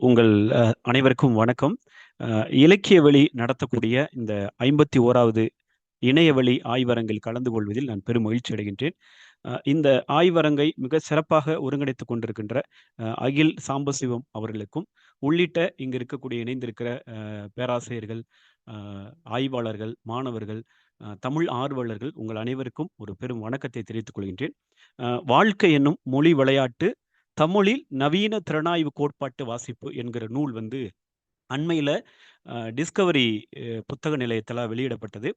உங்கள் அனைவருக்கும் வணக்கம். இலக்கிய வழி நடத்தக்கூடிய இந்த 51வது இணையவழி ஆய்வரங்கில் கலந்து கொள்வதில் நான் பெரும் மகிழ்ச்சி அடைகின்றேன். இந்த ஆய்வரங்கை மிக சிறப்பாக ஒருங்கிணைத்துக் கொண்டிருக்கின்ற அகில் சாம்பசிவம் அவர்களுக்கும், உள்ளிட்ட இங்கு இருக்கக்கூடிய இணைந்திருக்கிற பேராசிரியர்கள், ஆய்வாளர்கள், மாணவர்கள், தமிழ் ஆர்வலர்கள் உங்கள் அனைவருக்கும் ஒரு பெரும் வணக்கத்தை தெரிவித்துக் கொள்கின்றேன். வாழ்க்கை என்னும் மொழி விளையாட்டு தமிழில் நவீன திறனாய்வு கோட்பாட்டு வாசிப்பு என்கிற நூல் வந்து அண்மையில் டிஸ்கவரி புத்தக நிலையத்தில் வெளியிடப்பட்டது.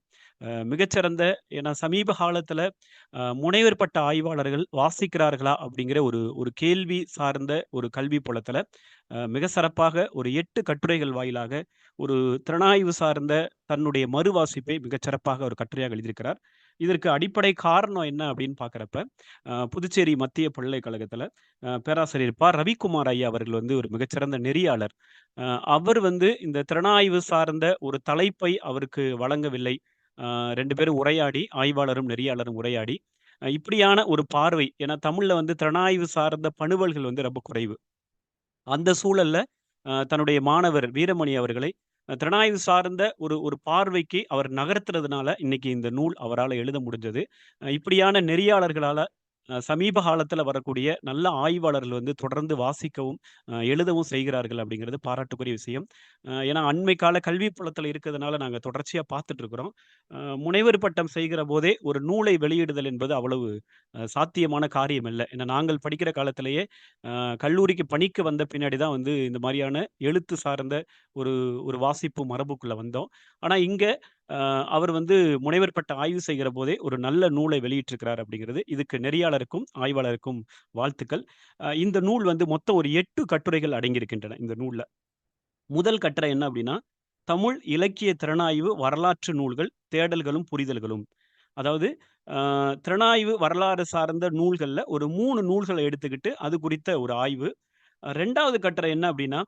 மிகச்சிறந்த ஏன்னா சமீப காலத்தில் முனைவர் பட்ட ஆய்வாளர்கள் வாசிக்கிறார்களா? அப்படிங்கிற ஒரு ஒரு கேள்வி சார்ந்த ஒரு கல்வி புலத்தில் மிக சிறப்பாக ஒரு எட்டு கட்டுரைகள் வாயிலாக ஒரு திறனாய்வு சார்ந்த தன்னுடைய மறுவாசிப்பை மிகச்சிறப்பாக ஒரு கட்டுரையாக எழுதியிருக்கிறார். இதற்கு அடிப்படை காரணம் என்ன அப்படின்னு பார்க்குறப்ப புதுச்சேரி மத்திய பல்கலைக்கழகத்தில் பேராசிரியர் ப. ரவிக்குமார் ஐயா அவர்கள் வந்து ஒரு மிகச்சிறந்த நெறியாளர். அவர் வந்து இந்த திறனாய்வு சார்ந்த ஒரு தலைப்பை அவருக்கு வழங்கவில்லை. ரெண்டு பேரும் உரையாடி, ஆய்வாளரும், நெறியாளரும் உரையாடி, இப்படியான ஒரு பார்வை ஏன்னா தமிழில் வந்து திறனாய்வு சார்ந்த பணுவல்கள் வந்து ரொம்ப குறைவு. அந்த சூழல்ல தன்னுடைய மாணவர் வீரமணி அவர்களை திறனாய்வு சார்ந்த ஒரு ஒரு பார்வைக்கு அவர் நகர்த்துறதுனால இன்னைக்கு இந்த நூல் அவரால் எழுத முடிஞ்சது. இப்படியான நெறியாளர்களால் சமீப காலத்தில் வரக்கூடிய நல்ல ஆய்வாளர்கள் வந்து தொடர்ந்து வாசிக்கவும், எழுதவும் செய்கிறார்கள் அப்படிங்கிறது பாராட்டுக்குரிய விஷயம். ஏன்னா அண்மை கால கல்வி புலத்தில் இருக்கிறதுனால நாங்கள் தொடர்ச்சியாக பார்த்துட்டு இருக்கிறோம். முனைவர் பட்டம் செய்கிற போதே ஒரு நூலை வெளியிடுதல் என்பது அவ்வளவு சாத்தியமான காரியம் இல்லை ஏன்னா நாங்கள் படிக்கிற காலத்திலேயே கல்லூரிக்கு பணிக்கு வந்த பின்னாடி தான் வந்து இந்த மாதிரியான எழுத்து சார்ந்த ஒரு ஒரு வாசிப்பு மரபுக்குள்ளே வந்தோம். ஆனால் இங்கே அவர் வந்து முனைவர் பட்ட ஆய்வு செய்கிற போதே ஒரு நல்ல நூலை வெளியிட்டிருக்கிறார் அப்படிங்கிறது, இதுக்கு நெறியாளருக்கும், ஆய்வாளருக்கும் வாழ்த்துக்கள். இந்த நூல் வந்து மொத்தம் ஒரு எட்டு கட்டுரைகள் அடங்கியிருக்கின்றன இந்த நூலில் முதல் கட்டுரை என்ன அப்படின்னா, தமிழ் இலக்கிய திறனாய்வு வரலாற்று நூல்கள், தேடல்களும், புரிதல்களும். அதாவது திறனாய்வு வரலாறு சார்ந்த நூல்கள்ல ஒரு மூணு நூல்களை எடுத்துக்கிட்டு, அது குறித்த ஒரு ஆய்வு. ரெண்டாவது கட்டுரை என்ன அப்படின்னா,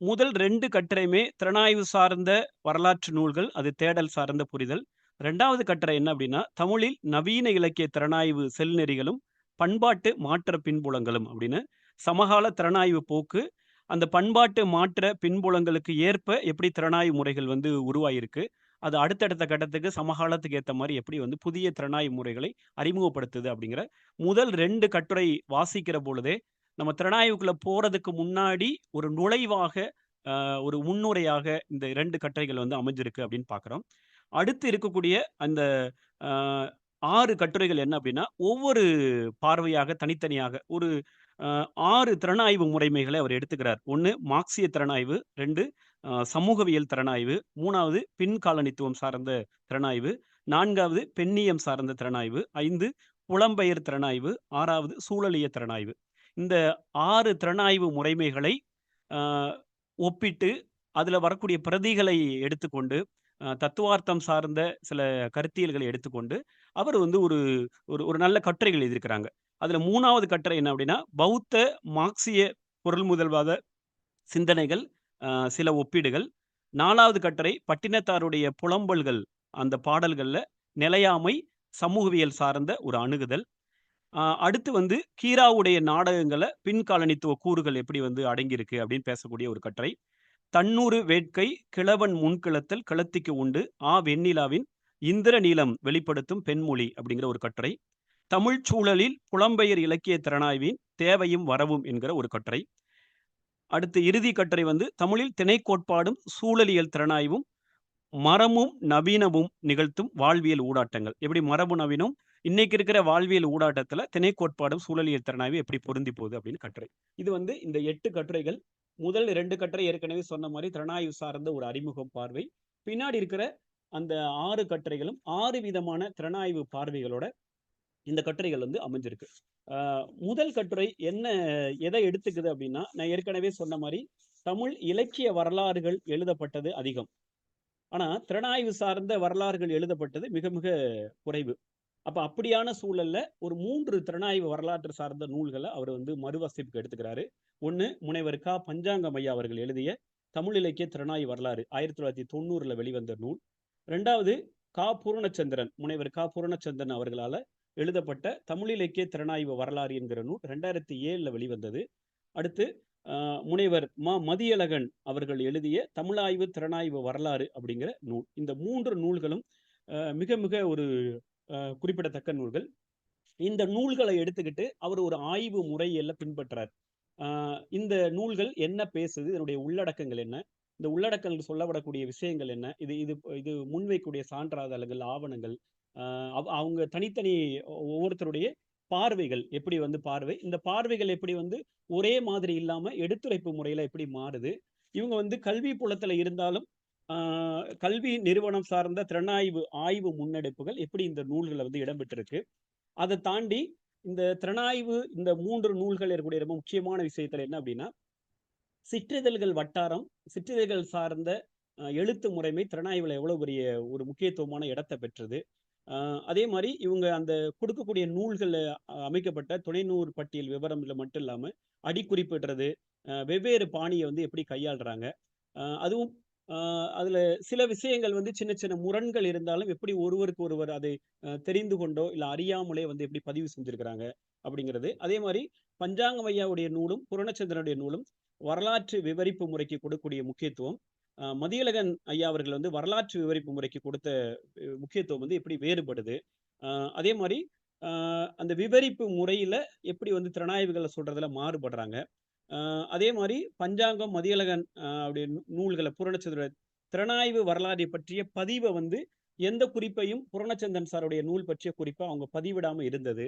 முதல் ரெண்டு கட்டுரையுமே திறனாய்வு சார்ந்த வரலாற்று நூல்கள், அது தேடல் சார்ந்த புரிதல். ரெண்டாவது கட்டுரை என்ன அப்படின்னா, தமிழில் நவீன இலக்கிய திறனாய்வு செல்நெறிகளும், பண்பாட்டு மாற்ற பின்புலங்களும் அப்படின்னு சமகால திறனாய்வு போக்கு, அந்த பண்பாட்டு மாற்ற பின்புலங்களுக்கு ஏற்ப எப்படி திறனாய்வு முறைகள் வந்து உருவாகியிருக்கு. அது அடுத்தடுத்த கட்டத்துக்கு சமகாலத்துக்கு ஏத்த மாதிரி எப்படி வந்து புதிய திறனாய்வு முறைகளை அறிமுகப்படுத்துது அப்படிங்கிற முதல் ரெண்டு கட்டுரை வாசிக்கிற பொழுதே, நம்ம திறனாய்வுக்குள்ள போறதுக்கு முன்னாடி ஒரு நுழைவாக, ஒரு முன்னுரையாக இந்த இரண்டு கட்டுரைகள் வந்து அமைஞ்சிருக்கு அப்படின்னு பார்க்குறோம் அடுத்து இருக்கக்கூடிய அந்த ஆறு கட்டுரைகள் என்ன அப்படின்னா, ஒவ்வொரு பார்வையாக தனித்தனியாக ஒரு ஆறு திறனாய்வு முறைமைகளை அவர் எடுத்துக்கிறார். ஒன்று மார்க்சிய திறனாய்வு, ரெண்டு சமூகவியல் திறனாய்வு, 3வது பின்காலனித்துவம் சார்ந்த திறனாய்வு, நான்காவது பெண்ணியம் சார்ந்த திறனாய்வு, ஐந்து புலம்பெயர் திறனாய்வு, ஆறாவது சூழலிய திறனாய்வு. இந்த ஆறு திறனாய்வு முறைமைகளை ஒப்பிட்டு, அதில் வரக்கூடிய பிரதிகளை எடுத்துக்கொண்டு, தத்துவார்த்தம் சார்ந்த சில கருத்தியல்களை எடுத்துக்கொண்டு, அவர் வந்து ஒரு ஒரு ஒரு நல்ல கட்டுரைகள் எழுதியிருக்கிறாங்க. அதில் மூணாவது கட்டுரை என்ன அப்படின்னா, பௌத்த, மார்க்சிய பொருள் முதல்வாத சிந்தனைகள், சில ஒப்பீடுகள். நாலாவது கட்டுரை பட்டினத்தாருடைய புலம்பல்கள், அந்த பாடல்கள்ல நிலையாமை, சமூகவியல் சார்ந்த ஒரு அணுகுதல். அடுத்து வந்து கீராவுடைய நாடகங்கள்ல பின்காலனித்துவ கூறுகள் எப்படி வந்து அடங்கியிருக்கு அப்படின்னு பேசக்கூடிய ஒரு கட்டுரை. தன்னூறு வேட்கை, கிழவன் முன்கிழத்தல் கிளத்திக்கு உண்டு, ஆ வெண்ணிலாவின் இந்திர நீளம் வெளிப்படுத்தும் பெண்மொழி அப்படிங்கிற ஒரு கட்டுரை. தமிழ்ச் சூழலில் புலம்பெயர் இலக்கிய திறனாய்வின் தேவையும் வரவும் என்கிற ஒரு கட்டுரை. அடுத்து இறுதி கட்டுரை வந்து தமிழில் திணைக்கோட்பாடும், சூழலியல் திறனாய்வும், மரமும் நவீனமும் நிகழ்த்தும் வாழ்வியல் ஊடாட்டங்கள். எப்படி மரபு நவீனம் இன்னைக்கு இருக்கிற வாழ்வியல் ஊடாட்டத்துல திணை கோட்பாடும் சூழலியல் திறனாய்வு எப்படி பொருந்தி போகுது அப்படின்னு கட்டுரை. இது வந்து இந்த எட்டு கட்டுரைகள். முதல் ரெண்டு கட்டுரை ஏற்கனவே சொன்ன மாதிரி திறனாய்வு சார்ந்த ஒரு அறிமுகம் பார்வை. பின்னாடி இருக்கிற அந்த ஆறு கட்டுரைகளும் ஆறு விதமான திறனாய்வு பார்வைகளோட இந்த கட்டுரைகள் வந்து அமைஞ்சிருக்கு. முதல் கட்டுரை என்ன எதை எடுத்துக்குது அப்படின்னா, நான் ஏற்கனவே சொன்ன மாதிரி தமிழ் இலக்கிய வரலாறுகள் எழுதப்பட்டது அதிகம். ஆனா, திறனாய்வு சார்ந்த வரலாறுகள் எழுதப்பட்டது மிக மிக குறைவு. அப்போ அப்படியான சூழல்ல ஒரு மூன்று திறனாய்வு வரலாற்று சார்ந்த நூல்களை அவர் வந்து மறுவாசிப்புக்கு எடுத்துக்கிறாரு. ஒன்று முனைவர் கா பஞ்சாங்கம் ஐயா அவர்கள் எழுதிய தமிழ் இலக்கிய திறனாய்வு வரலாறு 1990ல வெளிவந்த நூல். ரெண்டாவது கா. பூரணச்சந்திரன் முனைவர் கா. பூரணச்சந்திரன் அவர்களால எழுதப்பட்ட தமிழ் இலக்கிய திறனாய்வு வரலாறு என்கிற நூல் 2007ல வெளிவந்தது. அடுத்து முனைவர் மா மதியழகன் அவர்கள் எழுதிய தமிழாய்வு திறனாய்வு வரலாறு அப்படிங்கிற நூல் இந்த மூன்று நூல்களும் மிக மிக ஒரு குறிப்பிடத்தக்க நூல்கள். இந்த நூல்களை எடுத்துக்கிட்டு அவர் ஒரு ஆய்வு முறையில பின்பற்றார். இந்த நூல்கள் என்ன பேசுது? இதனுடைய உள்ளடக்கங்கள் என்ன? இந்த உள்ளடக்கங்கள் சொல்லப்படக்கூடிய விஷயங்கள் என்ன? இது இது இது முன்வைக்கூடிய சான்றாதல்கள் ஆவணங்கள் அவ- அவங்க தனித்தனி ஒவ்வொருத்தருடைய பார்வைகள் எப்படி வந்து பார்வை? இந்த பார்வைகள் எப்படி வந்து ஒரே மாதிரி இல்லாம எடுத்துரைப்பு முறையில எப்படி மாறுது? இவங்க வந்து கல்வி புலத்துல இருந்தாலும் கல்வி நிறுவனம் சார்ந்த திறனாய்வு ஆய்வு முன்னெடுப்புகள் எப்படி இந்த நூல்களை வந்து இடம்பெற்றிருக்கு? அதை தாண்டி இந்த திறனாய்வு இந்த மூன்று நூல்கள் இருக்கக்கூடிய ரொம்ப முக்கியமான விஷயத்துல என்ன அப்படின்னா சிற்றிதழ்கள் வட்டாரம் சிற்றிதழ்கள் சார்ந்த எழுத்து முறைமை திறனாய்வுல எவ்வளவு பெரிய ஒரு முக்கியத்துவமான இடத்தை பெற்றது. அதே மாதிரி இவங்க அந்த கொடுக்கக்கூடிய நூல்கள் அமைக்கப்பட்ட துணைநூறு பட்டியல் விவரம்ல மட்டும் இல்லாமல் அடிக்குறிப்பிடுறது வெவ்வேறு பாணியை வந்து எப்படி கையாளுறாங்க. அதுவும் அதுல சில விஷயங்கள் வந்து சின்ன சின்ன முரண்கள் இருந்தாலும் எப்படி ஒருவருக்கு ஒருவர் அதை தெரிந்து கொண்டோ இல்ல அறியாமலே வந்து எப்படி பதிவு செஞ்சிருக்கிறாங்க அப்படிங்கிறது. அதே மாதிரி பஞ்சாங்கம் ஐயாவுடைய நூலும் புரணச்சந்திரனுடைய நூலும் வரலாற்று விவரிப்பு முறைக்கு கொடுக்கக்கூடிய முக்கியத்துவம். மதியழகன் ஐயா அவர்கள் வந்து வரலாற்று விவரிப்பு முறைக்கு கொடுத்த முக்கியத்துவம் வந்து எப்படி வேறுபடுது? அதே மாதிரி அந்த விவரிப்பு முறையில எப்படி வந்து திறனாய்வுகளை சொல்றதுல மாறுபடுறாங்க. அதே மாதிரி பஞ்சாங்கம் மதியழகன் அப்படி நூல்களை புரணச்சந்திர திறனாய்வு வரலாறை பற்றிய பதிவை வந்து எந்த குறிப்பையும் புரணச்சந்திரன் சாருடைய நூல் பற்றிய குறிப்பை அவங்க பதிவிடாமல் இருந்தது.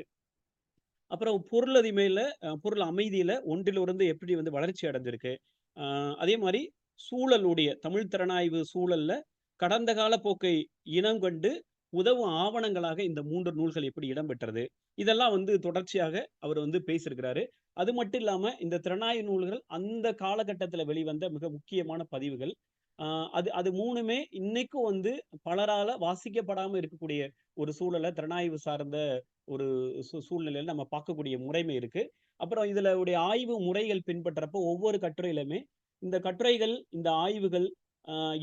அப்புறம் பொருளதிமையில அஹ், பொருள் அமைதியில ஒன்றிலிருந்து எப்படி வந்து வளர்ச்சி அடைஞ்சிருக்கு? அதே மாதிரி சூழலுடைய தமிழ் திறனாய்வு சூழல்ல கடந்த கால போக்கை இனம் கண்டு உதவும் ஆவணங்களாக இந்த மூன்று நூல்கள் எப்படி இடம்பெற்றது இதெல்லாம் வந்து தொடர்ச்சியாக அவர் வந்து பேசியிருக்கிறாரு. அது மட்டும் இல்லாம இந்த திறனாய நூல்கள் அந்த காலகட்டத்துல வெளிவந்த மிக முக்கியமான பதிவுகள். அது அது மூணுமே இன்னைக்கும் வந்து பலரால வாசிக்கப்படாம இருக்கக்கூடிய ஒரு சூழலை திறனாய்வு சார்ந்த ஒரு சூ- சூழ்நிலையில நம்ம பார்க்கக்கூடிய முறைமை இருக்கு. அப்புறம் இதுல உடைய ஆய்வு முறைகள் பின்பற்றப்போ ஒவ்வொரு கட்டுரையிலுமே இந்த கட்டுரைகள் இந்த ஆய்வுகள்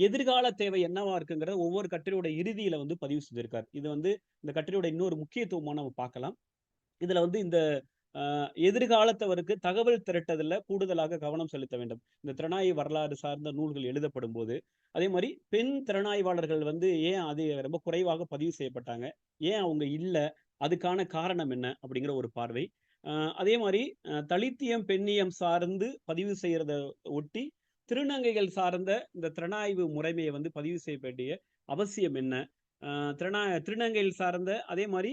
எதிர்கால தேவை என்னவா இருக்குங்கிறத ஒவ்வொரு கட்டுரையோட இறுதியில வந்து பதிவு செஞ்சிருக்கார். இது வந்து இந்த கட்டுரையோட இன்னொரு முக்கியத்துவமா நம்ம பார்க்கலாம். இதுல வந்து இந்த எதிர்காலத்தவருக்கு தகவல் திரட்டதில் கூடுதலாக கவனம் செலுத்த வேண்டும். இந்த திறனாய்வு வரலாறு சார்ந்த நூல்கள் எழுதப்படும் போது அதே மாதிரி பெண் திறனாய்வாளர்கள் வந்து ஏன் அது ரொம்ப குறைவாக பதிவு செய்யப்பட்டாங்க? ஏன் அவங்க இல்லை? அதுக்கான காரணம் என்ன? அப்படிங்கிற ஒரு பார்வை. அதே மாதிரி தலித்தியம் பெண்ணியம் சார்ந்து பதிவு செய்யறத ஒட்டி திருநங்கைகள் சார்ந்த இந்த திறனாய்வு முறைமையை வந்து பதிவு செய்ய வேண்டிய அவசியம் என்ன? திறனா திருநங்கைகள் சார்ந்த அதே மாதிரி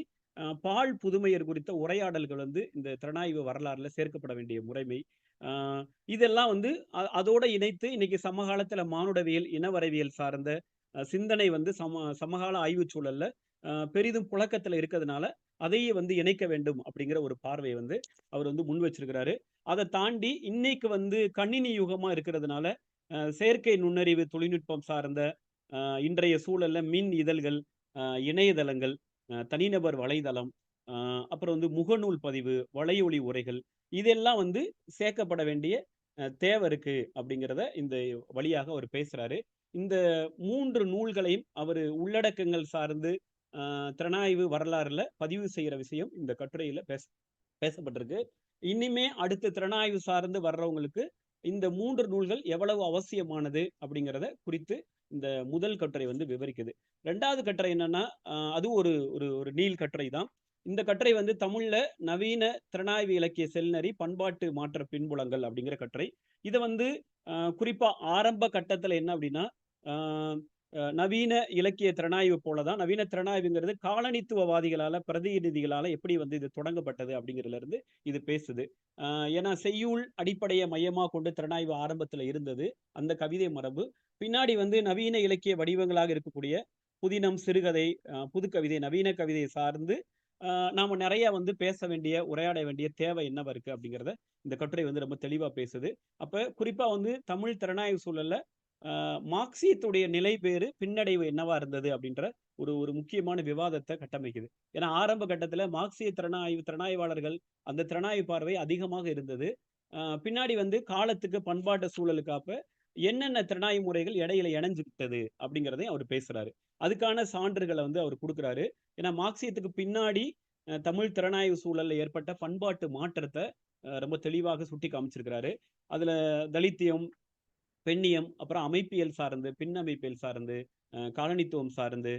பால் புதுமையர் குறித்த உரையாடல்கள் வந்து இந்த திறனாய்வு வரலாறுல சேர்க்கப்பட வேண்டிய முறைமை. இதெல்லாம் வந்து அதோட இணைத்து இன்னைக்கு சமகாலத்துல மானுடவியல் இனவரவியல் சார்ந்த சிந்தனை வந்து சம சமகால ஆய்வுச் சூழல்ல பெரிதும் புழக்கத்துல இருக்கிறதுனால அதையே வந்து இணைக்க வேண்டும் அப்படிங்கிற ஒரு பார்வையை வந்து அவர் வந்து முன் வச்சிருக்கிறாரு. அதை தாண்டி இன்னைக்கு வந்து கணினி யுகமா இருக்கிறதுனால செயற்கை நுண்ணறிவு தொழில்நுட்பம் சார்ந்த இன்றைய சூழல்ல மின் இதழ்கள் இணையதளங்கள் தனிநபர் வலைதளம் அப்புறம் வந்து முகநூல் பதிவு வலையொலி உரைகள் இதெல்லாம் வந்து சேர்க்கப்பட வேண்டிய தேவை இருக்கு அப்படிங்கிறத இந்த வழியாக அவர் பேசுறாரு. இந்த மூன்று நூல்களையும் அவர் உள்ளடக்கங்கள் சார்ந்து திறனாய்வு வரலாறுல பதிவு செய்யற விஷயம் இந்த கட்டுரையில பேச பேசப்பட்டிருக்கு. இனிமே அடுத்த திறனாய்வு சார்ந்து வர்றவங்களுக்கு இந்த மூன்று நூல்கள் எவ்வளவு அவசியமானது அப்படிங்கிறத குறித்து இந்த முதல் கட்டுரை வந்து விவரிக்குது. ரெண்டாவது கட்டுரை என்னன்னா அது ஒரு ஒரு ஒரு நீள் கட்டுரை தான். இந்த கட்டுரை வந்து தமிழ்ல நவீன திறனாய்வு இலக்கிய செல்நறி பண்பாட்டு மாற்ற பின்புலங்கள் அப்படிங்கிற கட்டுரை. இதை வந்து குறிப்பா ஆரம்ப கட்டத்துல என்ன அப்படின்னா நவீன இலக்கிய திறனாய்வு போலதான் நவீன திறனாய்வுங்கிறது காலனித்துவவாதிகளால பிரதிநிதிகளால எப்படி வந்து இது தொடங்கப்பட்டது அப்படிங்கிறதுல இருந்து இது பேசுது. ஏன்னா செய்யுள் அடிப்படையை மையமாக கொண்டு திறனாய்வு ஆரம்பத்துல இருந்தது. அந்த கவிதை மரபு. பின்னாடி வந்து நவீன இலக்கிய வடிவங்களாக இருக்கக்கூடிய புதினம் சிறுகதை புது புதுக்கவிதை நவீன கவிதையை சார்ந்து நாம நிறைய வந்து பேச வேண்டிய உரையாட வேண்டிய தேவை என்னவா இருக்கு அப்படிங்கிறத இந்த கட்டுரை வந்து ரொம்ப தெளிவா பேசுது. அப்ப குறிப்பா வந்து தமிழ் திறனாய்வு சூழல்ல மார்க்சியத்துடைய நிலை பேரு பின்னடைவு என்னவா இருந்தது அப்படின்ற ஒரு ஒரு முக்கியமான விவாதத்தை கட்டமைக்குது. ஏன்னா ஆரம்ப கட்டத்துல மார்க்சிய திறனாய்வு திறனாய்வாளர்கள் அந்த திறனாய்வு பார்வை அதிகமாக இருந்தது. பின்னாடி வந்து காலத்துக்கு பண்பாட்டு சூழலுக்காப்ப என்னென்ன திறனாய்வு முறைகள் இடையில இணைஞ்சுக்கிட்டது அப்படிங்கிறதையும் அவர் பேசுறாரு. அதுக்கான சான்றுகளை வந்து அவர் கொடுக்குறாரு. ஏன்னா மார்க்சியத்துக்கு பின்னாடி தமிழ் திறனாய்வு சூழல்ல ஏற்பட்ட பண்பாட்டு மாற்றத்தை ரொம்ப தெளிவாக சுட்டி காமிச்சிருக்கிறாரு அதுல தலித்தியம் பெண்ணியம் அப்புறம் அமைப்பியல் சார்ந்து பின் அமைப்பியல் சார்ந்து காலனித்துவம் சார்ந்து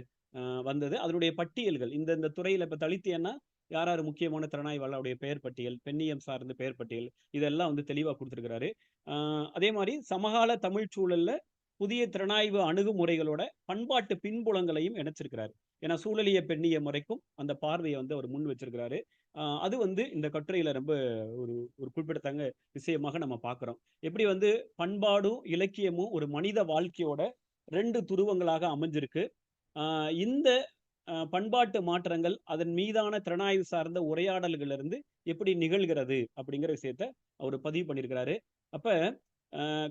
வந்தது. அதனுடைய பட்டியல்கள் இந்த இந்த துறையில இப்ப தலித்தியம்னா யார் யார் முக்கியமான திறனாய்வாளருடைய பெயர் பட்டியல் பெண்ணியம் சார்ந்த பெயர் பட்டியல் இதெல்லாம் வந்து தெளிவா கொடுத்துருக்கிறாரு. ஆஹ் அதே மாதிரி சமகால தமிழ் சூழல்ல புதிய திறனாய்வு அணுகுமுறைகளோட பண்பாட்டு பின்புலங்களையும் இணைச்சிருக்கிறாரு. ஏன்னா சூழலிய பெண்ணிய முறைக்கும் அந்த பார்வையை வந்து அவர் முன் வச்சிருக்கிறாரு. அது வந்து இந்த கட்டுரையில ரொம்ப ஒரு ஒரு குறிப்பிடத்தக்க விஷயமாக நம்ம பார்க்குறோம். எப்படி வந்து பண்பாடும் இலக்கியமும் ஒரு மனித வாழ்க்கையோட ரெண்டு துருவங்களாக அமைஞ்சிருக்கு. இந்த பண்பாட்டு மாற்றங்கள் அதன் மீதான திறனாய்வு சார்ந்த உரையாடல்களிலிருந்து எப்படி நிகழ்கிறது அப்படிங்கிற விஷயத்த அவர் பதிவு பண்ணியிருக்கிறாரு. அப்ப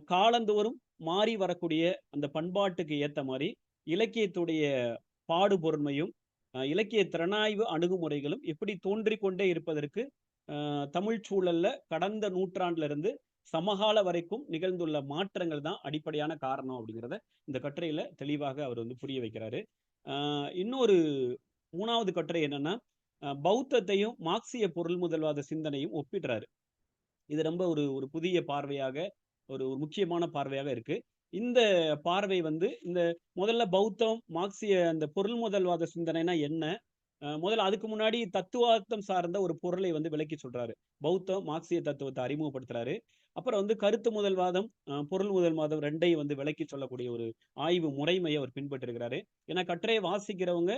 காலந்தோறும் மாறி வரக்கூடிய அந்த பண்பாட்டுக்கு ஏற்ற மாதிரி இலக்கியத்துடைய பாடுபொருண்மையும் இலக்கிய திறனாய்வு அணுகுமுறைகளும் எப்படி தோன்றி கொண்டே இருப்பதற்கு தமிழ்ச் தமிழ் சூழல்ல கடந்த நூற்றாண்டுல இருந்து சமகால வரைக்கும் நிகழ்ந்துள்ள மாற்றங்கள் தான் அடிப்படையான காரணம் அப்படிங்கிறத இந்த கட்டுரையில தெளிவாக அவர் வந்து புரிய வைக்கிறாரு. இன்னொரு மூணாவது கட்டுரை என்னன்னா பௌத்தத்தையும் மார்க்சிய பொருள் முதல்வாத சிந்தனையும் ஒப்பிடுறாரு. இது ரொம்ப ஒரு ஒரு புதிய பார்வையாக ஒரு ஒரு முக்கியமான பார்வையாக இருக்கு. இந்த பார்வை வந்து இந்த முதல்ல பௌத்தம் மார்க்சிய அந்த பொருள் முதல்வாத சிந்தனைனா என்ன? முதல்ல அதுக்கு முன்னாடி தத்துவார்த்தம் சார்ந்த ஒரு பொருளை வந்து விளக்கி சொல்றாரு. பௌத்தம் மார்க்சிய தத்துவத்தை அறிமுகப்படுத்துறாரு. அப்புறம் வந்து கருத்து முதல்வாதம் அஹ் பொருள் முதல்வாதம் ரெண்டையும் வந்து விளக்கி சொல்லக்கூடிய ஒரு ஆய்வு முறைமையை அவர் பின்பற்றிருக்கிறாரு. ஏன்னா கட்டுரையை வாசிக்கிறவங்க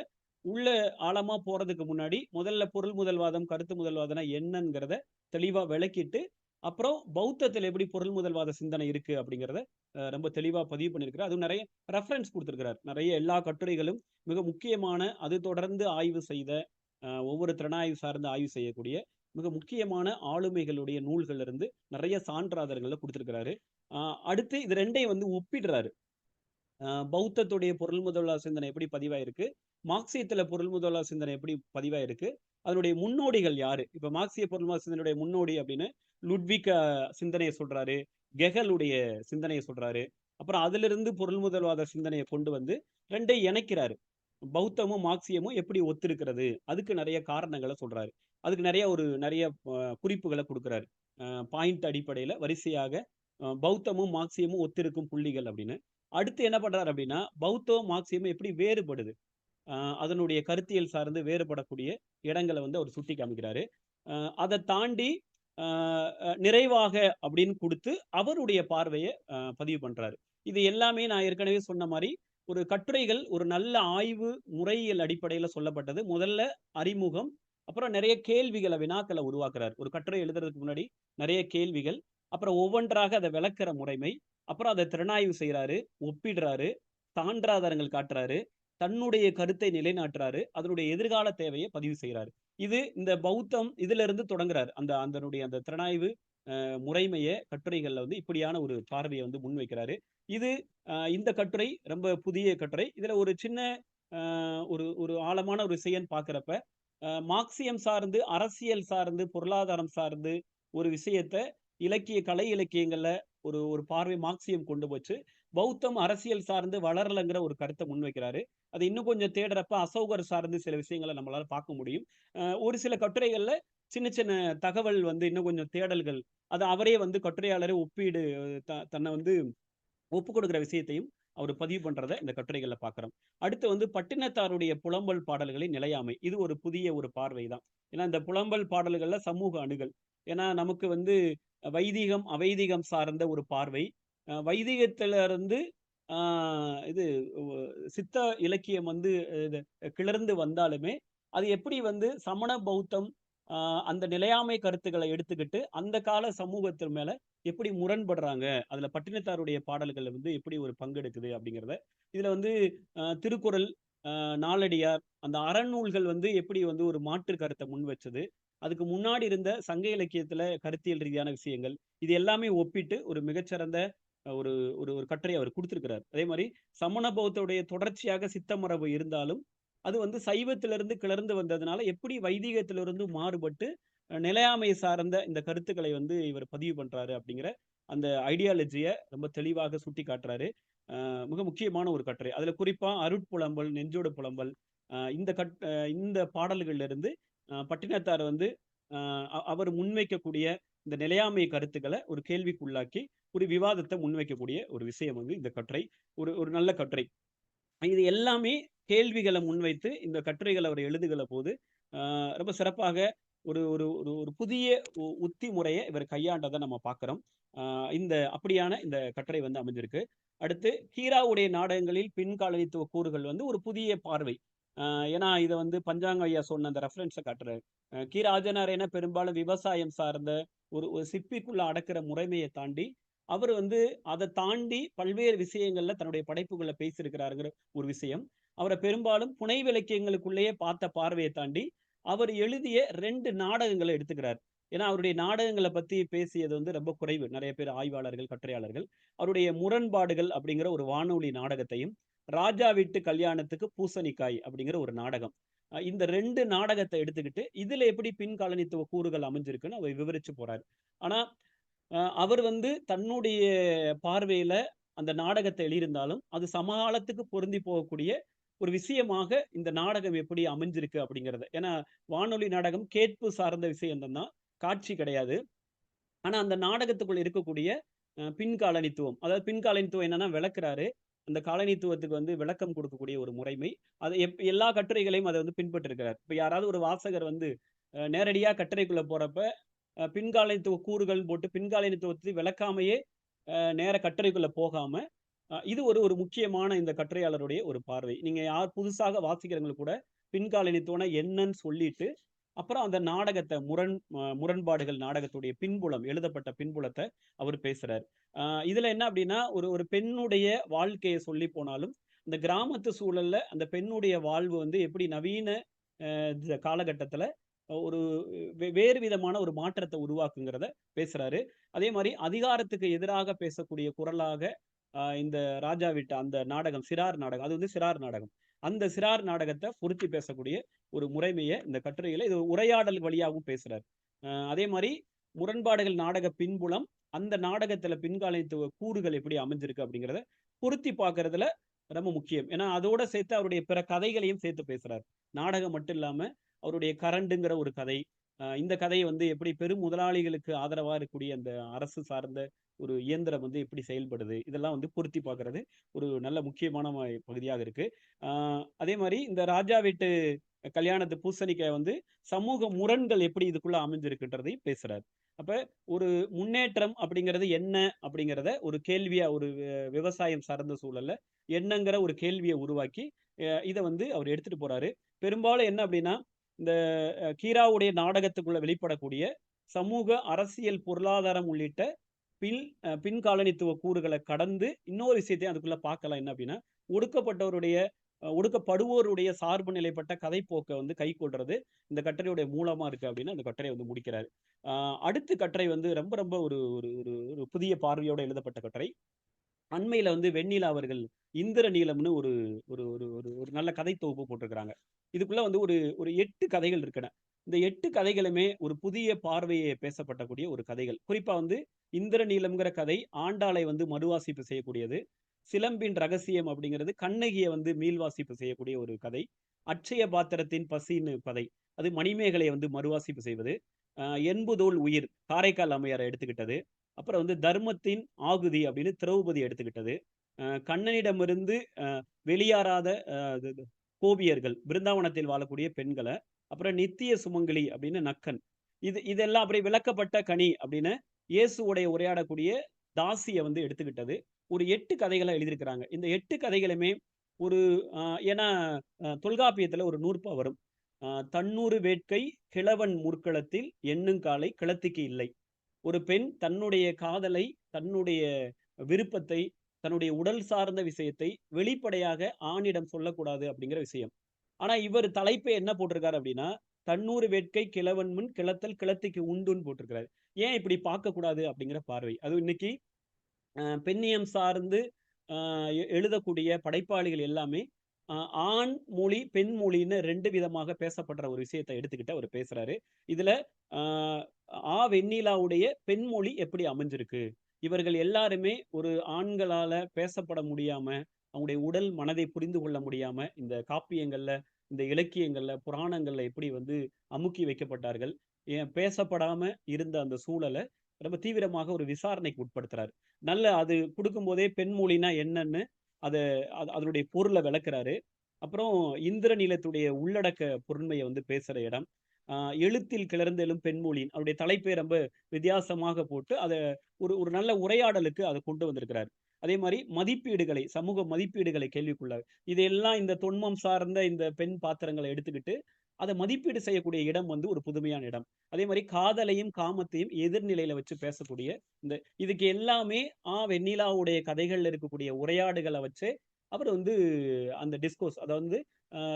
உள்ள ஆழமா போறதுக்கு முன்னாடி முதல்ல பொருள் முதல்வாதம் கருத்து முதல்வாதம்னா என்னங்கிறத தெளிவா விளக்கிட்டு அப்புறம் பௌத்தத்தில் எப்படி பொருள் முதல்வாத சிந்தனை இருக்கு அப்படிங்கிறத ரொம்ப தெளிவா பதிவு பண்ணியிருக்கிறார். அதுவும் நிறைய ரெஃபரன்ஸ் கொடுத்துருக்கிறார். நிறைய எல்லா கட்டுரைகளும் மிக முக்கியமான அது தொடர்ந்து ஆய்வு செய்த ஒவ்வொரு திறனாய்வு சார்ந்து ஆய்வு செய்யக்கூடிய மிக முக்கியமான ஆளுமைகளுடைய நூல்கள் இருந்து நிறைய சான்றாதாரங்களை கொடுத்துருக்கிறாரு. அடுத்து இது ரெண்டையும் வந்து ஒப்பிடுறாரு. பௌத்தத்துடைய பொருள் முதல்வாத சிந்தனை எப்படி பதிவாயிருக்கு? மார்க்சியத்துல பொருள் முதல்வாத சிந்தனை எப்படி பதிவாயிருக்கு? அதனுடைய முன்னோடிகள் யாரு? இப்ப மார்க்சிய பொருள் சிந்தனையுடைய முன்னோடி அப்படின்னு லுட்விக சிந்தனையை சொல்றாரு கெகலுடைய சிந்தனையை சொல்றாரு அப்புறம் அதிலிருந்து பொருள் முதல்வாத சிந்தனையை கொண்டு வந்து ரெண்டையும் இணைக்கிறாரு. பௌத்தமும் மார்க்சியமும் எப்படி ஒத்திருக்கிறது? அதுக்கு நிறைய காரணங்களை சொல்றாரு. அதுக்கு நிறைய ஒரு நிறைய குறிப்புகளை கொடுக்குறாரு. பாயிண்ட் அடிப்படையில வரிசையாக பௌத்தமும் மார்க்சியமும் ஒத்திருக்கும் புள்ளிகள் அப்படின்னு. அடுத்து என்ன பண்றாரு அப்படின்னா பௌத்தம் மார்க்சியமும் எப்படி வேறுபடுது? அதனுடைய கருத்தியல் சார்ந்து வேறுபடக்கூடிய இடங்களை வந்து அவர் சுட்டி காமிக்கிறாரு. அதை தாண்டி நிறைவாக அப்படின்னு கொடுத்து அவருடைய பார்வையை பதிவு பண்றாரு. இது எல்லாமே நான் ஏற்கனவே சொன்ன மாதிரி ஒரு கட்டுரைகள் ஒரு நல்ல ஆய்வு முறையியல் அடிப்படையில் சொல்லப்பட்டது. முதல்ல அறிமுகம் அப்புறம் நிறைய கேள்விகளை வினாக்களை உருவாக்குறார். ஒரு கட்டுரை எழுதுறதுக்கு முன்னாடி நிறைய கேள்விகள் அப்புறம் ஒவ்வொன்றாக அதை விளக்குற முறைமை அப்புறம் அதை திறனாய்வு செய்கிறாரு ஒப்பிடுறாரு சான்றாதாரங்கள் காட்டுறாரு தன்னுடைய கருத்தை நிலைநாட்டுறாரு அதனுடைய எதிர்கால தேவையை பதிவு செய்கிறாரு இது இந்த பௌத்தம் இதுல இருந்து தொடங்குறாரு. அந்த அதனுடைய அந்த திறனாய்வு முறைமைய முறைமையை கட்டுரைகள்ல வந்து இப்படியான ஒரு பார்வையை வந்து முன்வைக்கிறாரு. இது இந்த கட்டுரை ரொம்ப புதிய கட்டுரை. இதுல ஒரு சின்ன ஒரு ஒரு ஆழமான ஒரு விஷயம் பார்க்குறப்ப மார்க்சியம் சார்ந்து அரசியல் சார்ந்து பொருளாதாரம் சார்ந்து ஒரு விஷயத்த இலக்கிய கலை இலக்கியங்கள்ல ஒரு ஒரு பார்வை மார்க்சியம் கொண்டு போச்சு. பௌத்தம் அரசியல் சார்ந்து வளரலைங்கிற ஒரு கருத்தை முன்வைக்கிறாரு. அது இன்னும் கொஞ்சம் தேடுறப்ப அசோகர் சார்ந்து சில விஷயங்களை நம்மளால பார்க்க முடியும். ஒரு சில கட்டுரைகள்ல சின்ன சின்ன தகவல் வந்து இன்னும் கொஞ்சம் தேடல்கள் அது அவரே வந்து கட்டுரையாளரே ஒப்பீடு த- தன்னை வந்து ஒப்பு கொடுக்குற விஷயத்தையும் அவர் பதிவு பண்றத இந்த கட்டுரைகள்ல பாக்குறோம் அடுத்து வந்து பட்டினத்தாருடைய புலம்பல் பாடல்களின் நிலையாமை. இது ஒரு புதிய ஒரு பார்வை தான் ஏன்னா இந்த புலம்பல் பாடல்கள்ல சமூக அணுகல். ஏன்னா நமக்கு வந்து வைதிகம் அவைதிகம் சார்ந்த ஒரு பார்வை. வைதிகத்துல இருந்து இது சித்த இலக்கியம் வந்து இது கிளர்ந்து வந்தாலுமே அது எப்படி வந்து சமண பௌத்தம் அந்த நிலையாமை கருத்துக்களை எடுத்துக்கிட்டு அந்த கால சமூகத்தின் மேல எப்படி முரண்படுறாங்க அதுல பட்டினத்தாருடைய பாடல்கள் வந்து எப்படி ஒரு பங்கெடுக்குது அப்படிங்கிறத இதுல வந்து திருக்குறள் நாளடியார் நாலடியார் அந்த அறநூல்கள் வந்து எப்படி வந்து ஒரு மாற்று கருத்தை முன் வச்சது அதுக்கு முன்னாடி இருந்த சங்க இலக்கியத்துல கருத்தியல் ரீதியான விஷயங்கள் இது எல்லாமே ஒப்பிட்டு ஒரு மிகச்சிறந்த ஒரு ஒரு ஒரு கட்டுரை அவர் கொடுத்திருக்கிறார். அதே மாதிரி சமண பௌத்தருடைய தொடர்ச்சியாக சித்த மரபு இருந்தாலும் அது வந்து சைவத்திலிருந்து கிளர்ந்து வந்ததுனால எப்படி வைதிகத்திலிருந்து மாறுபட்டு நிலையாமை சார்ந்த இந்த கருத்துக்களை வந்து இவர் பதிவு பண்றாரு அப்படிங்கிற அந்த ஐடியாலஜியை ரொம்ப தெளிவாக சுட்டி காட்டுறாரு மிக முக்கியமான ஒரு கட்டுரை அதுல குறிப்பா அருட்புலம்பல் நெஞ்சோடு புலம்பல் இந்த கட் இந்த பாடல்கள்ல இருந்து பட்டினத்தார் வந்து அவர் முன்வைக்கக்கூடிய இந்த நிலையாமை கருத்துக்களை ஒரு கேள்விக்குள்ளாக்கி ஒரு விவாதத்தை முன்வைக்கக்கூடிய ஒரு விஷயம் வந்து இந்த கட்டுரை ஒரு ஒரு நல்ல கட்டுரை இது எல்லாமே கேள்விகளை முன்வைத்து இந்த கட்டுரைகளை அவர் எழுதுகிற போது ரொம்ப சிறப்பாக ஒரு ஒரு ஒரு ஒரு புதிய உத்தி முறையை இவர் கையாண்டதை நம்ம பார்க்குறோம். இந்த அப்படியான இந்த கட்டுரை வந்து அமைஞ்சிருக்கு. அடுத்து கீராவுடைய நாடகங்களில் பின்காலனித்துவ கூறுகள் வந்து ஒரு புதிய பார்வை. ஏன்னா இதை வந்து பஞ்சாங்க ஐயா சொன்ன அந்த ரெஃபரன்ஸை காட்டுறாரு. கீராஜனார் ராஜநாராயண பெரும்பாலும் விவசாயம் சார்ந்த ஒரு ஒரு சிப்பிக்குள்ள அடக்கிற முறைமையை தாண்டி அவர் வந்து அதை தாண்டி பல்வேறு விஷயங்கள்ல தன்னுடைய படைப்புகளை பேசியிருக்கிறாருங்கிற ஒரு விஷயம். அவரை பெரும்பாலும் புனை விளக்கியங்களுக்குள்ளேயே பார்த்த பார்வையை தாண்டி அவர் எழுதிய ரெண்டு நாடகங்களை எடுத்துக்கிறார். ஏன்னா அவருடைய நாடகங்களை பத்தி பேசியது வந்து ரொம்ப குறைவு. நிறைய பேர் ஆய்வாளர்கள் கட்டுரையாளர்கள். அவருடைய முரண்பாடுகள் அப்படிங்கிற ஒரு வானொலி நாடகத்தையும் ராஜா வீட்டு கல்யாணத்துக்கு பூசணிக்காய் அப்படிங்கிற ஒரு நாடகம். இந்த ரெண்டு நாடகத்தை எடுத்துக்கிட்டு இதுல எப்படி பின்காலனித்துவ கூறுகள் அமைஞ்சிருக்குன்னு அவர் விவரிச்சு போறாரு. ஆனா அவர் வந்து தன்னுடைய பார்வையில அந்த நாடகத்தை எழுதியிருந்தாலும் அது சமகாலத்துக்கு பொருந்தி போகக்கூடிய ஒரு விஷயமாக இந்த நாடகம் எப்படி அமைஞ்சிருக்கு அப்படிங்கிறது. ஏன்னா வானொலி நாடகம் கேட்பு சார்ந்த விஷயம் தான் காட்சி கிடையாது. ஆனா அந்த நாடகத்துக்குள் இருக்கக்கூடிய பின்காலனித்துவம் அதாவது பின்காலனித்துவம் என்னன்னா விளக்குறாரு. அந்த காலனித்துவத்துக்கு வந்து விளக்கம் கொடுக்கக்கூடிய ஒரு முறைமை. அது எப் எல்லா கட்டுரைகளையும் அதை வந்து பின்பற்றிருக்கிறார். இப்போ யாராவது ஒரு வாசகர் வந்து நேரடியாக கட்டுரைக்குள்ள போறப்ப பின்காலனித்துவ கூறுகள் போட்டு பின்காலனித்துவத்தை விளக்காமையே நேர கட்டுரைக்குள்ள போகாம இது ஒரு ஒரு முக்கியமான இந்த கட்டுரையாளருடைய ஒரு பார்வை. நீங்க யார் புதுசாக வாசிக்கிறவங்களுக்கு கூட பின்காலனித்துவன என்னன்னு சொல்லிட்டு அப்புறம் அந்த நாடகத்தை முரண் முரண்பாடுகள் நாடகத்துடைய பின்புலம் எழுதப்பட்ட பின்புலத்தை அவர் பேசுறார். இதுல என்ன அப்படின்னா ஒரு ஒரு பெண்ணுடைய வாழ்க்கையை சொல்லி போனாலும் இந்த கிராமத்து சூழல்ல அந்த பெண்ணுடைய வாழ்வு வந்து எப்படி நவீன காலகட்டத்துல ஒரு வேறு விதமான ஒரு மாற்றத்தை உருவாக்குங்கிறத பேசுறாரு. அதே மாதிரி அதிகாரத்துக்கு எதிராக பேசக்கூடிய குரலாக இந்த ராஜா விட்ட அந்த நாடகம் சிறார் நாடகம் அது வந்து சிறார் நாடகம். அந்த சிறார் நாடகத்தை பொருத்தி பேசக்கூடிய ஒரு முறைமையை இந்த கட்டுரையில இது உரையாடல் வழியாகவும் பேசுறாரு. அதே மாதிரி முரண்பாடுகள் நாடக பின்புலம் அந்த நாடகத்துல பின்காலத்துவ கூறுகள் எப்படி அமைஞ்சிருக்கு அப்படிங்கிறத பொருத்தி பார்க்கறதுல ரொம்ப முக்கியம். ஏன்னா அதோட சேர்த்து அவருடைய பிற கதைகளையும் சேர்த்து பேசுறாரு. நாடகம் மட்டும் இல்லாம அவருடைய கரண்டுங்கிற ஒரு கதை. இந்த கதையை வந்து எப்படி பெரும் முதலாளிகளுக்கு ஆதரவாக இருக்கக்கூடிய அந்த அரசு சார்ந்த ஒரு இயந்திரம் வந்து எப்படி செயல்படுது இதெல்லாம் வந்து பொருத்தி பார்க்கறது ஒரு நல்ல முக்கியமான பகுதியாக இருக்கு. அதே மாதிரி இந்த ராஜா வீட்டு கல்யாணத்து பூசணிக்காய் வந்து சமூக முரண்கள் எப்படி இதுக்குள்ள அமைஞ்சிருக்குன்றதையும் பேசுறாரு. அப்ப ஒரு முன்னேற்றம் அப்படிங்கிறது என்ன அப்படிங்கிறத ஒரு கேள்வியா ஒரு விவசாயம் சார்ந்த சூழல்ல என்னங்கிற ஒரு கேள்வியை உருவாக்கி இதை வந்து அவர் எடுத்துட்டு போறாரு. பெரும்பாலும் என்ன அப்படின்னா இந்த கீராவுடைய நாடகத்துக்குள்ள வெளிப்படக்கூடிய சமூக அரசியல் பொருளாதாரம் உள்ளிட்ட பின் பின்காலனித்துவ கூறுகளை கடந்து இன்னொரு விஷயத்தையும் அதுக்குள்ள பார்க்கலாம். என்ன அப்படின்னா ஒடுக்கப்பட்டவருடைய ஒடுக்கப்படுவோருடைய சார்பு நிலைப்பட்ட கதைப்போக்கை வந்து கை கொள்றது இந்த கட்டுரையுடைய மூலமா இருக்கு அப்படின்னு அந்த கட்டுரை வந்து முடிக்கிறாரு. அடுத்த கட்டுரை வந்து ரொம்ப ரொம்ப ஒரு ஒரு ஒரு புதிய பார்வையோட எழுதப்பட்ட கட்டுரை. அண்மையில வந்து வெண்ணிலா அவர்கள் இந்திர நீளம்னு ஒரு ஒரு ஒரு ஒரு நல்ல கதை தொகுப்பு போட்டிருக்கிறாங்க. இதுக்குள்ள வந்து ஒரு ஒரு எட்டு கதைகள் இருக்கன. இந்த எட்டு கதைகளுமே ஒரு புதிய பார்வையை பேசப்பட்டக்கூடிய ஒரு கதைகள். குறிப்பா வந்து இந்திர நீலம்ங்கிற கதை ஆண்டாளை வந்து மறுவாசிப்பு செய்யக்கூடியது. சிலம்பின் ரகசியம் அப்படிங்கிறது கண்ணகியை வந்து மீள்வாசிப்பு செய்யக்கூடிய ஒரு கதை. அட்சய பாத்திரத்தின் பசின்னு கதை. அது மணிமேகலை வந்து மறுவாசிப்பு செய்வது. என்புதோல் உயிர் காரைக்கால் அம்மையாரை எடுத்துக்கிட்டது. அப்புறம் வந்து தர்மத்தின் ஆகுதி அப்படின்னு திரௌபதி எடுத்துக்கிட்டது. கண்ணனிடமிருந்து வெளியாராத கோபியர்கள் பிருந்தாவனத்தில் வாழக்கூடிய பெண்களை அப்புறம் நித்திய சுமங்கலி அப்படின்னு நக்கன். இது இதெல்லாம் அப்படி விளக்கப்பட்ட கனி அப்படின்னு இயேசுடைய உரையாடக்கூடிய தாசியை வந்து எடுத்துக்கிட்டது. ஒரு எட்டு கதைகளை எழுதியிருக்கிறாங்க. இந்த எட்டு கதைகளுமே ஒரு ஏன்னா தொல்காப்பியத்துல ஒரு நூற்பா வரும். தன்னூறு வேட்கை கிழவன் முற்களத்தில் எண்ணுங்காலை கிளத்திக்கு இல்லை. ஒரு பெண் தன்னுடைய காதலை தன்னுடைய விருப்பத்தை தன்னுடைய உடல் சார்ந்த விஷயத்தை வெளிப்படையாக ஆணிடம் சொல்லக்கூடாது அப்படிங்கிற விஷயம். ஆனா இவர் தலைப்பை என்ன போட்டிருக்காரு அப்படின்னா தன்னூறு வேட்கை கிழவன் முன் கிளத்தல் கிளத்திக்கு உண்டுன்னு போட்டிருக்கிறாரு. ஏன் இப்படி பார்க்க கூடாது அப்படிங்கிற பார்வை. அது இன்னைக்கு பெண்ணியம் சார்ந்து எழுதக்கூடிய படைப்பாளிகள் எல்லாமே ஆண் மொழி பெண் மொழின்னு ரெண்டு விதமாக பேசப்படுற ஒரு விஷயத்தை எடுத்துக்கிட்டு அவர் பேசுறாரு. இதுல ஆ வெண்ணிலாவுடைய பெண்மொழி எப்படி அமைஞ்சிருக்கு? இவர்கள் எல்லாருமே ஒரு ஆண்களால பேசப்பட முடியாம அவங்களுடைய உடல் மனதை புரிந்து கொள்ள முடியாம இந்த காப்பியங்கள்ல இந்த இலக்கியங்கள்ல புராணங்கள்ல எப்படி வந்து அமுக்கி வைக்கப்பட்டார்கள் ஏன் பேசப்படாம இருந்த அந்த சூழலை ரொம்ப தீவிரமாக ஒரு விசாரணைக்கு உட்படுத்துறாரு. நல்ல அது குடுக்கும்போதே பெண்மொழினா என்னன்னு அதை அதனுடைய பொருளை விளக்குறாரு. அப்புறம் இந்திர நிலத்துடைய உள்ளடக்க பொருண்மையை வந்து பேசுற இடம். எழுத்தில் கிளர்ந்தெழும் பெண்மொழியின் அவருடைய தலைப்பை ரொம்ப வித்தியாசமாக போட்டு, அதை ஒரு ஒரு நல்ல உரையாடலுக்கு அதை கொண்டு வந்திருக்கிறார். அதே மாதிரி மதிப்பீடுகளை, சமூக மதிப்பீடுகளை கேள்விக்குள்ளார். இதையெல்லாம் இந்த தொன்மம் சார்ந்த இந்த பெண் பாத்திரங்களை எடுத்துக்கிட்டு, அதை மதிப்பீடு செய்யக்கூடிய இடம் வந்து ஒரு புதுமையான இடம். அதே மாதிரி காதலையும், காமத்தையும் எதிர்நிலையில வச்சு பேசக்கூடிய இந்த இதுக்கு எல்லாமே ஆ. வெண்ணிலாவுடைய கதைகள்ல இருக்கக்கூடிய உரையாடுகளை வச்சு அவர் வந்து அந்த டிஸ்கோஸ் அதாவது வந்து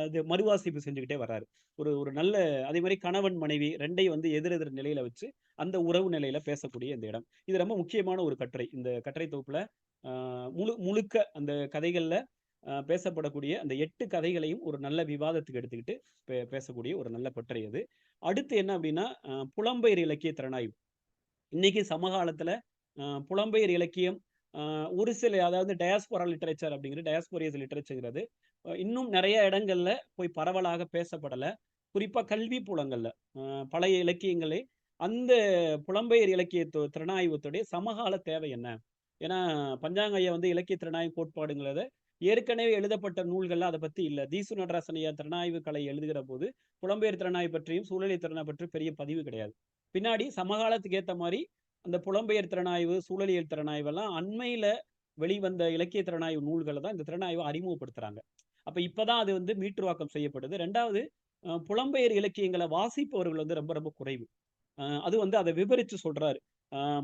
இது மறுவாசிப்பு செஞ்சுக்கிட்டே வராரு ஒரு ஒரு நல்ல அதே மாதிரி கணவன், மனைவி ரெண்டையும் வந்து எதிர் எதிர் நிலையில வச்சு, அந்த உறவு நிலையில பேசக்கூடிய இந்த இடம். இது ரொம்ப முக்கியமான ஒரு கட்டுரை. இந்த கட்டுரை தொகுப்புல முழு முழுக்க அந்த கதைகள்ல பேசப்படக்கூடிய அந்த எட்டு கதைகளையும் ஒரு நல்ல விவாதத்துக்கு எடுத்துக்கிட்டு பே பேசக்கூடிய ஒரு நல்ல கட்டுரை அது. அடுத்து என்ன அப்படின்னா புலம்பெயர் இலக்கிய திறனாய்வு. இன்னைக்கு சமகாலத்துல புலம்பெயர் இலக்கியம் ஒரு சில அதாவது டயாஸ்போரா லிட்டரேச்சர் அப்படிங்கிற டயாஸ்போரியஸ் லிட்டரேச்சர்ங்கிறது இன்னும் நிறைய இடங்கள்ல போய் பரவலாக பேசப்படல. குறிப்பா கல்வி புலங்கள்ல. பழைய இலக்கியங்களே அந்த புலம்பெயர் இலக்கிய திறனாய்வுத்துடைய திறனாய்வத்துடைய சமகால தேவை என்ன? ஏன்னா, பஞ்சாங்க ஐயா வந்து இலக்கிய திறனாய்வு கோட்பாடுங்கிறத ஏற்கனவே எழுதப்பட்ட நூல்கள்ல அதை பத்தி இல்லை தீசு நடராசன் ஐயா திறனாய்வு கலை எழுதுகிற போது, புலம்பெயர் திறனாய்வு பற்றியும், சூழலியல் திறனை பற்றி பெரிய பதிவு கிடையாது. பின்னாடி சமகாலத்துக்கு ஏற்ற மாதிரி அந்த புலம்பெயர் திறனாய்வு, சூழலியல் திறனாய்வெல்லாம் அண்மையில வெளிவந்த இலக்கிய திறனாய்வு நூல்களை தான் இந்த திறனாய்வை அறிமுகப்படுத்துறாங்க. அப்ப இப்ப தான் அது வந்து மீட்டுருவாக்கம் செய்யப்படுது. ரெண்டாவது புலம்பெயர் இலக்கியங்களை வாசிப்பவர்கள் வந்து ரொம்ப ரொம்ப குறைவு. அது வந்து அதை விவரிச்சு சொல்றாரு.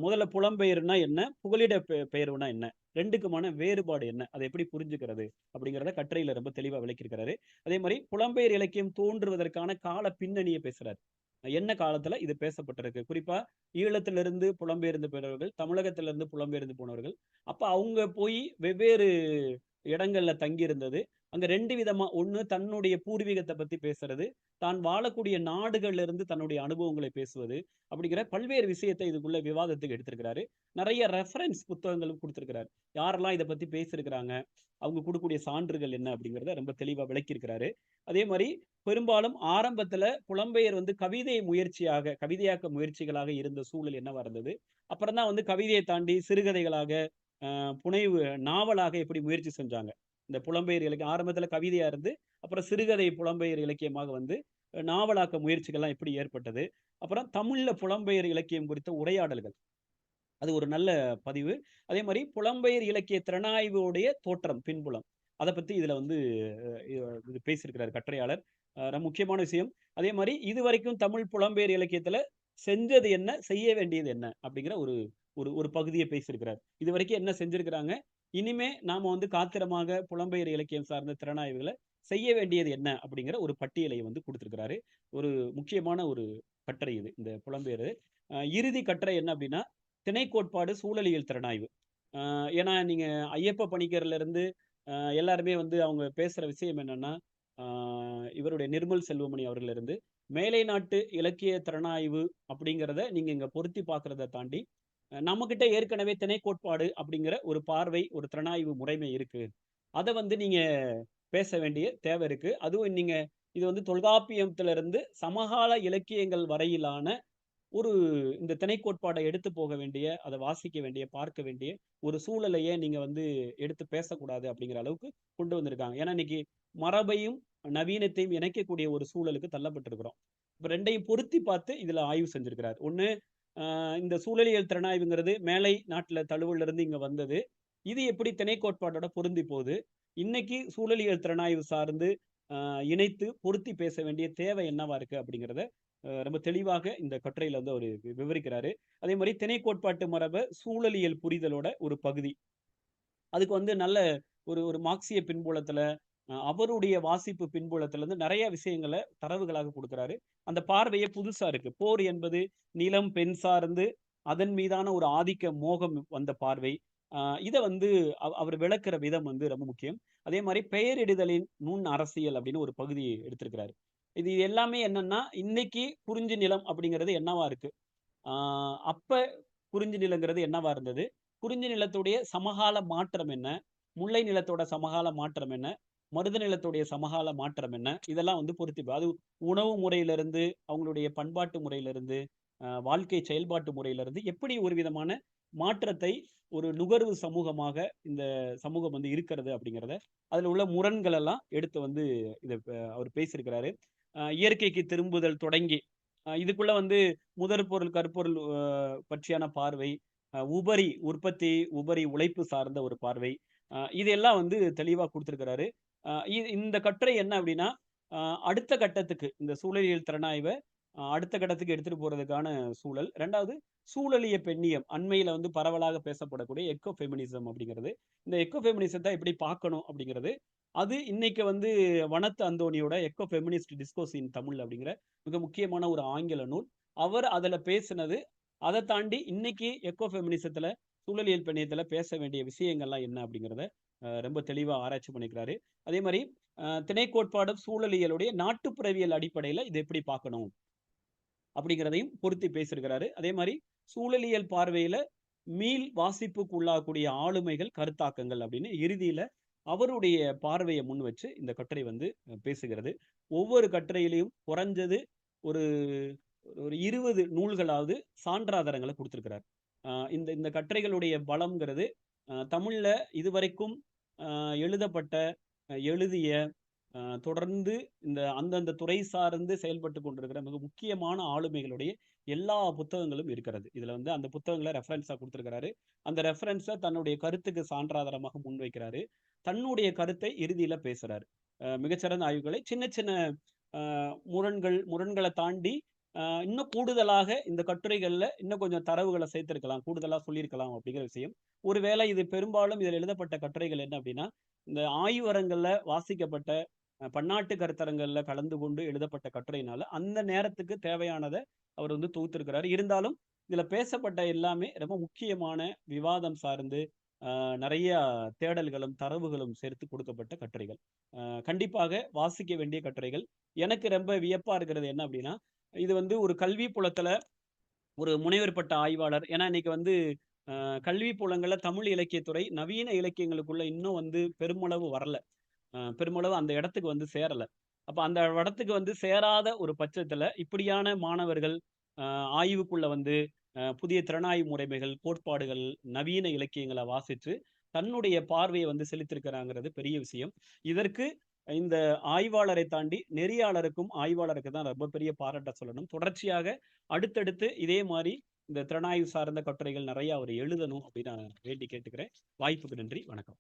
முதல்ல புலம்பெயர்னா என்ன? புகலிட பெ பெயர்வுனா என்ன? ரெண்டுக்குமான வேறுபாடு என்ன? அதை எப்படி புரிஞ்சுக்கிறது? அப்படிங்கிறத கட்டுரையில ரொம்ப தெளிவா விளக்கியிருக்கிறாரு. அதே மாதிரி புலம்பெயர் இலக்கியம் தோன்றுவதற்கான கால பின்னணியை பேசுறாரு. என்ன காலத்துல இது பேசப்பட்டிருக்கு? குறிப்பா ஈழத்திலிருந்து புலம்பெயர்ந்து போனவர்கள், தமிழகத்திலிருந்து புலம்பெயர்ந்து போனவர்கள். அப்ப அவங்க போய் வெவ்வேறு இடங்கள்ல தங்கியிருந்தது. அங்க ரெண்டு விதமா, ஒண்ணு தன்னுடைய பூர்வீகத்தை பத்தி பேசுறது, தான் வாழக்கூடிய நாடுகள்ல இருந்து தன்னுடைய அனுபவங்களை பேசுவது, அப்படிங்கிற பல்வேறு விஷயத்தை இதுக்குள்ள விவாதத்துக்கு எடுத்திருக்கிறாரு. நிறைய ரெஃபரன்ஸ் புத்தகங்களும் கொடுத்திருக்கிறாரு யாரெல்லாம் இதை பத்தி பேசியிருக்கிறாங்க, அவங்க கொடுக்கக்கூடிய சான்றுகள் என்ன அப்படிங்கிறத ரொம்ப தெளிவா விளக்கியிருக்கிறாரு. அதே மாதிரி பெரும்பாலும் ஆரம்பத்துல புலம்பெயர் வந்து கவிதை முயற்சியாக, கவிதையாக்க முயற்சிகளாக இருந்த சூழல் என்னவா இருந்தது? அப்புறம் தான் வந்து கவிதையை தாண்டி சிறுகதைகளாக, புனைவு நாவலாக எப்படி முயற்சி செஞ்சாங்க. இந்த புலம்பெயர் இலக்கியம் ஆரம்பத்துல கவிதையா இருந்து, அப்புறம் சிறுகதை புலம்பெயர் இலக்கியமாக வந்து நாவலாக்க முயற்சிகள்லாம் எப்படி ஏற்பட்டது? அப்புறம் தமிழ்ல புலம்பெயர் இலக்கியம் குறித்த உரையாடல்கள். அது ஒரு நல்ல பதிவு. அதே மாதிரி புலம்பெயர் இலக்கிய திறனாய்வுடைய தோற்றம், பின்புலம். அத பத்தி இதுல வந்து இது பேசியிருக்கிறார் கட்டுரையாளர். ரொம்ப முக்கியமான விஷயம். அதே மாரி இதுவரைக்கும் தமிழ் புலம்பெயர் இலக்கியத்துல செஞ்சது என்ன? செய்ய வேண்டியது என்ன? அப்படிங்கிற ஒரு ஒரு ஒரு பகுதியை பேசியிருக்கிறார். இது வரைக்கும் என்ன செஞ்சிருக்கிறாங்க? இனிமே நாம வந்து காத்திரமாக புலம்பெயர் இலக்கியம் சார்ந்த திறனாய்வுகளை செய்ய வேண்டியது என்ன? அப்படிங்கிற ஒரு பட்டியலை வந்து கொடுத்துருக்கிறாரு ஒரு முக்கியமான ஒரு கட்டுரை இது. இந்த புலம்பெயர். இறுதி கட்டுரை என்ன அப்படின்னா, திணை கோட்பாடு சூழலியல் திறனாய்வு. ஏன்னா நீங்க ஐயப்ப பணிக்கர்ல இருந்து எல்லாருமே வந்து அவங்க பேசுற விஷயம் என்னன்னா, இவருடைய நிர்மல் செல்வமணி அவர்களிருந்து மேலை நாட்டு இலக்கிய திறனாய்வு அப்படிங்கிறத நீங்க இங்க பொருத்தி பார்க்கிறத தாண்டி, நம்மகிட்ட ஏற்கனவே திணை கோட்பாடு அப்படிங்கிற ஒரு பார்வை, ஒரு திறனாய்வு முறைமை இருக்கு. அத வந்து நீங்க பேச வேண்டிய தேவை இருக்கு. அதுவும் நீங்க இது வந்து தொல்காப்பியத்திலிருந்து சமகால இலக்கியங்கள் வரையிலான ஒரு இந்த திணை கோட்பாடை எடுத்து போக வேண்டிய, அதை வாசிக்க வேண்டிய, பார்க்க வேண்டிய ஒரு சூழலையே நீங்க வந்து எடுத்து பேசக்கூடாது அப்படிங்கிற அளவுக்கு கொண்டு வந்திருக்காங்க. ஏன்னா இன்னைக்கு மரபையும், நவீனத்தையும் இணைக்கக்கூடிய ஒரு சூழலுக்கு தள்ளப்பட்டிருக்கிறோம். இப்ப ரெண்டையும் பொருத்தி பார்த்து இதுல ஆய்வு செஞ்சிருக்கிறார். ஒன்னு இந்த சூழலியல் திறனாய்வுங்கிறது மேலை நாட்டில் தழுவல்ல இருந்து வந்தது. இது எப்படி திணை கோட்பாட்டோட பொருந்தி போகுது? இன்னைக்கு சூழலியல் திறனாய்வு சார்ந்து இணைத்து பொருத்தி பேச வேண்டிய தேவை என்னவா இருக்கு? அப்படிங்கிறத ரொம்ப தெளிவாக இந்த கட்டுரையில வந்து அவர் விவரிக்கிறாரு. அதே மாதிரி திணை கோட்பாட்டு மரபை சூழலியல் புரிதலோட ஒரு பகுதி. அதுக்கு வந்து நல்ல ஒரு ஒரு மார்க்சிய பின்புலத்துல, அவருடைய வாசிப்பு பின்புலத்திலிருந்து நிறைய விஷயங்களை தரவுகளாக கொடுக்குறாரு அந்த பார்வையே புதுசா இருக்கு. போர் என்பது நிலம், பெண் சார்ந்து அதன் மீதான ஒரு ஆதிக்க மோகம் வந்த பார்வை. இதை வந்து அவ அவர் விளக்குற விதம் வந்து ரொம்ப முக்கியம். அதே மாதிரி பெயரிடுதலின் நுண் அரசியல் அப்படின்னு ஒரு பகுதி எடுத்திருக்கிறாரு. இது எல்லாமே என்னன்னா, இன்னைக்கு குறிஞ்சி நிலம் அப்படிங்கிறது என்னவா இருக்கு? ஆஹ் அப்ப குறிஞ்சி நிலங்கிறது என்னவா இருந்தது? குறிஞ்சி நிலத்துடைய சமகால மாற்றம் என்ன? முல்லை நிலத்தோட சமகால மாற்றம் என்ன? மருத நிலத்துடைய சமகால மாற்றம் என்ன? இதெல்லாம் வந்து பொருத்தி அது உணவு முறையிலிருந்து, அவங்களுடைய பண்பாட்டு முறையிலிருந்து, வாழ்க்கை செயல்பாட்டு முறையிலிருந்து எப்படி ஒரு விதமான மாற்றத்தை ஒரு நுகர்வு சமூகமாக இந்த சமூகம் வந்து இருக்கிறது அப்படிங்கிறத அதில் உள்ள முரண்கள் எல்லாம் எடுத்து வந்து இதை அவர் பேசியிருக்கிறாரு. இயற்கைக்கு திரும்புதல் தொடங்கி இதுக்குள்ள வந்து முதற் பொருள் கற்பொருள் பற்றியான பார்வை உபரி உற்பத்தி உபரி உழைப்பு சார்ந்த ஒரு பார்வை இதெல்லாம் வந்து தெளிவாக கொடுத்துருக்கிறாரு. இந்த கட்டுரை என்ன அப்படின்னா அடுத்த கட்டத்துக்கு இந்த சூழலியல் திறனாய்வை அடுத்த கட்டத்துக்கு எடுத்துட்டு போறதுக்கான சூழல். ரெண்டாவது சூழலிய பெண்ணியம் அண்மையில வந்து பரவலாக பேசப்படக்கூடிய எக்கோ ஃபெமினிசம் அப்படிங்கிறது. இந்த எக்கோ ஃபெமினிசத்தை எப்படி பார்க்கணும் அப்படிங்கிறது அது இன்னைக்கு வந்து வனத்து அந்தோனியோட eco feminist discourse in Tamil அப்படிங்கிற மிக முக்கியமான ஒரு ஆங்கில நூல். அவர் அதில் பேசினது அதை தாண்டி இன்னைக்கு எக்கோ ஃபெமினிசத்தில் சூழலியல் பெண்ணியத்தில் பேச வேண்டிய விஷயங்கள்லாம் என்ன அப்படிங்கிறத ரொம்ப தெளிவாக ஆராய்ச்சி பண்ணிக்கிறாரு. அதே மாதிரி திணை கோட்பாடு சூழலியலுடைய நாட்டுப்புறவியல் அடிப்படையில் இதை எப்படி பார்க்கணும் அப்படிங்கிறதையும் பொருத்தி பேசியிருக்கிறாரு. அதே மாதிரி சூழலியல் பார்வையில மீள் வாசிப்புக்கு உள்ளாகக்கூடிய ஆளுமைகள் கருத்தாக்கங்கள் அப்படின்னு இறுதியில அவருடைய பார்வையை முன் வச்சு இந்த கட்டுரை வந்து பேசுகிறது. ஒவ்வொரு கட்டுரையிலையும் குறைஞ்சது ஒரு ஒரு இருபது நூல்களாவது சான்றாதாரங்களை கொடுத்துருக்கிறார். இந்த இந்த கட்டுரைகளுடைய பலம்ங்கிறது தமிழ்ல இதுவரைக்கும் எழுதப்பட்ட எழுதிய தொடர்ந்து இந்த அந்தந்த துறை சார்ந்து செயல்பட்டு கொண்டிருக்கிற மிக முக்கியமான ஆளுமைகளுடைய எல்லா புத்தகங்களும் இருக்கிறது. இதுல வந்து அந்த புத்தகங்களை ரெஃபரன்ஸா கொடுத்துருக்கிறாரு. அந்த ரெஃபரன்ஸை தன்னுடைய கருத்துக்கு சான்றாதாரமாக முன்வைக்கிறாரு. தன்னுடைய கருத்தை இறுதியில பேசுறாரு. மிகச்சிறந்த ஆய்வுகளை சின்ன சின்ன முரண்கள் முரண்களை தாண்டி இன்னும் கூடுதலாக இந்த கட்டுரைகள்ல இன்னும் கொஞ்சம் தரவுகளை சேர்த்திருக்கலாம் கூடுதலா சொல்லியிருக்கலாம் அப்படிங்கிற விஷயம். ஒருவேளை இது பெரும்பாலும் இதில் எழுதப்பட்ட கட்டுரைகள் என்ன அப்படின்னா இந்த ஆய்வரங்களில் வாசிக்கப்பட்ட பன்னாட்டு கருத்தரங்கள்ல கலந்து கொண்டு எழுதப்பட்ட கட்டுரையினால அந்த நேரத்துக்கு தேவையானதை அவர் வந்து தொகுத்திருக்கிறார். இருந்தாலும் இதுல பேசப்பட்ட எல்லாமே ரொம்ப முக்கியமான விவாதம் சார்ந்து நிறைய தேடல்களும் தரவுகளும் சேர்த்து கொடுக்கப்பட்ட கட்டுரைகள். கண்டிப்பாக வாசிக்க வேண்டிய கட்டுரைகள். எனக்கு ரொம்ப வியப்பா இருக்கிறது என்ன அப்படின்னா இது வந்து ஒரு கல்வி புலத்துல ஒரு முனைவர் பட்ட ஆய்வாளர். ஏன்னா இன்னைக்கு வந்து கல்வி புலங்களில் தமிழ் இலக்கியத்துறை நவீன இலக்கியங்களுக்குள்ள இன்னும் வந்து பெருமளவு வரல. பெருமளவு அந்த இடத்துக்கு வந்து சேரல. அப்போ அந்த இடத்துக்கு வந்து சேராத ஒரு பட்சத்துல இப்படியான மாணவர்கள் ஆய்வுக்குள்ள வந்து புதிய திறனாய்வு முறைமைகள் கோட்பாடுகள் நவீன இலக்கியங்களை வாசித்து தன்னுடைய பார்வையை வந்து செலுத்திருக்கிறாங்கிறது பெரிய விஷயம். இதற்கு இந்த ஆய்வாளரை தாண்டி நெறியாளருக்கும் ஆய்வாளருக்கு தான் ரொம்ப பெரிய பாராட்ட சொல்லணும். தொடர்ச்சியாக அடுத்தடுத்து இதே மாதிரி இந்த திறனாய்வு சார்ந்த கட்டுரைகள் நிறைய அவர் எழுதணும் அப்படின்னு நான் வேண்டி கேட்டுக்கிறேன். வாய்ப்புக்கு நன்றி. வணக்கம்.